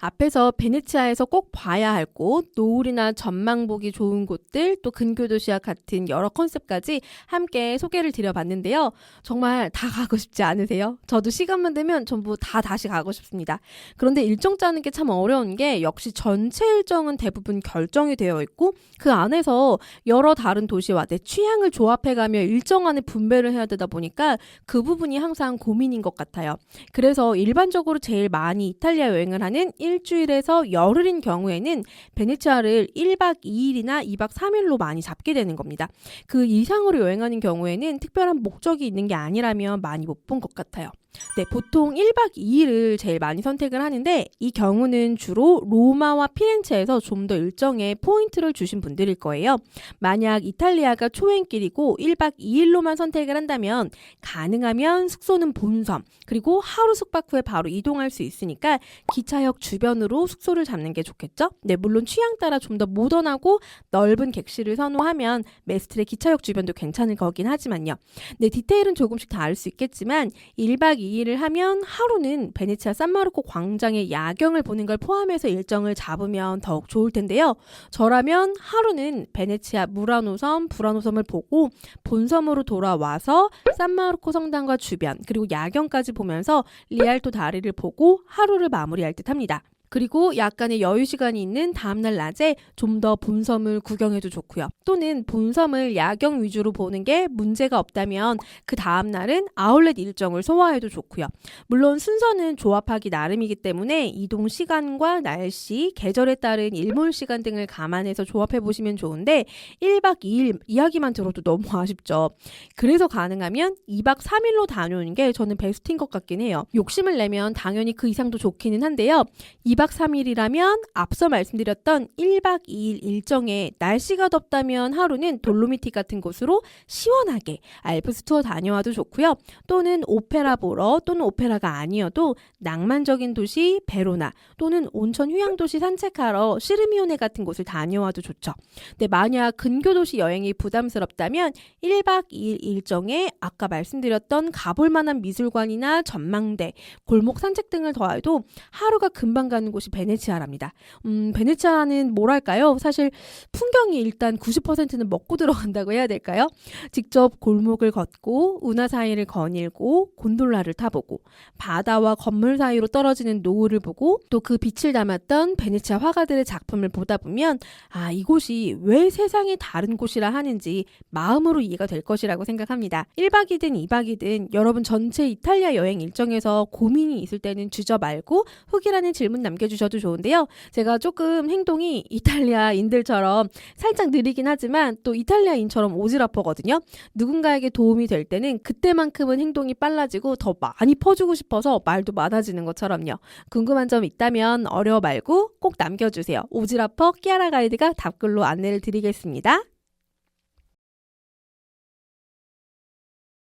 앞에서 베네치아에서 꼭 봐야 할 곳, 노을이나 전망 보기 좋은 곳들, 또 근교 도시와 같은 여러 컨셉까지 함께 소개를 드려봤는데요. 정말 다 가고 싶지 않으세요? 저도 시간만 되면 전부 다 다시 가고 싶습니다. 그런데 일정 짜는 게 참 어려운 게 역시 전체 일정은 대부분 결정이 되어 있고 그 안에서 여러 다른 도시와 내 취향을 조합해가며 일정 안에 분배를 해야 되다 보니까 그 부분이 항상 고민인 것 같아요. 그래서 일반적으로 제일 많이 이탈리아 여행을 하는 일주일에서 열흘인 경우에는 베네치아를 1박 2일이나 2박 3일로 많이 잡게 되는 겁니다. 그 이상으로 여행하는 경우에는 특별한 목적이 있는 게 아니라면 많이 못 본 것 같아요. 네, 보통 1박 2일을 제일 많이 선택을 하는데 이 경우는 주로 로마와 피렌체에서 좀 더 일정에 포인트를 주신 분들일 거예요. 만약 이탈리아가 초행길이고 1박 2일로만 선택을 한다면 가능하면 숙소는 본섬 그리고 하루 숙박 후에 바로 이동할 수 있으니까 기차역 주변으로 숙소를 잡는 게 좋겠죠? 네, 물론 취향 따라 좀 더 모던하고 넓은 객실을 선호하면 메스트레 기차역 주변도 괜찮을 거긴 하지만요. 네, 디테일은 조금씩 다를 수 있겠지만 1박 2일을 하면 하루는 베네치아 산마르코 광장의 야경을 보는 걸 포함해서 일정을 잡으면 더욱 좋을 텐데요. 저라면 하루는 베네치아 무라노섬, 브라노섬을 보고 본섬으로 돌아와서 산마르코 성당과 주변 그리고 야경까지 보면서 리알토 다리를 보고 하루를 마무리할 듯 합니다. 그리고 약간의 여유 시간이 있는 다음날 낮에 좀 더 본섬을 구경해도 좋고요. 또는 본섬을 야경 위주로 보는 게 문제가 없다면 그 다음날은 아울렛 일정을 소화해도 좋고요. 물론 순서는 조합하기 나름이기 때문에 이동 시간과 날씨, 계절에 따른 일몰 시간 등을 감안해서 조합해 보시면 좋은데 1박 2일 이야기만 들어도 너무 아쉽죠. 그래서 가능하면 2박 3일로 다녀오는 게 저는 베스트인 것 같긴 해요. 욕심을 내면 당연히 그 이상도 좋기는 한데요. 2박 3일이라면 앞서 말씀드렸던 1박 2일 일정에 날씨가 덥다면 하루는 돌로미티 같은 곳으로 시원하게 알프스 투어 다녀와도 좋고요. 또는 오페라 보러 또는 오페라가 아니어도 낭만적인 도시 베로나 또는 온천 휴양 도시 산책하러 시르미오네 같은 곳을 다녀와도 좋죠. 근데 만약 근교 도시 여행이 부담스럽다면 1박 2일 일정에 아까 말씀드렸던 가볼 만한 미술관이나 전망대, 골목 산책 등을 더해도 하루가 금방 가는 곳이 베네치아랍니다. 음, 베네치아는 뭐랄까요? 사실 풍경이 일단 90%는 먹고 들어간다고 해야 될까요? 직접 골목을 걷고 운하 사이를 거닐고 곤돌라를 타보고 바다와 건물 사이로 떨어지는 노을을 보고 또 그 빛을 담았던 베네치아 화가들의 작품을 보다 보면 아 이곳이 왜 세상이 다른 곳이라 하는지 마음으로 이해가 될 것이라고 생각합니다. 1박이든 2박이든 여러분 전체 이탈리아 여행 일정에서 고민이 있을 때는 주저 말고 후기라는 질문 남겨 주셔도 좋은데요. 제가 조금 행동이 이탈리아인들처럼 살짝 느리긴 하지만 또 이탈리아인처럼 오지랖퍼거든요. 누군가에게 도움이 될 때는 그때만큼은 행동이 빨라지고 더 많이 퍼주고 싶어서 말도 많아지는 것처럼요. 궁금한 점 있다면 어려워 말고 꼭 남겨주세요. 오지랖퍼 끼아라 가이드가 답글로 안내를 드리겠습니다.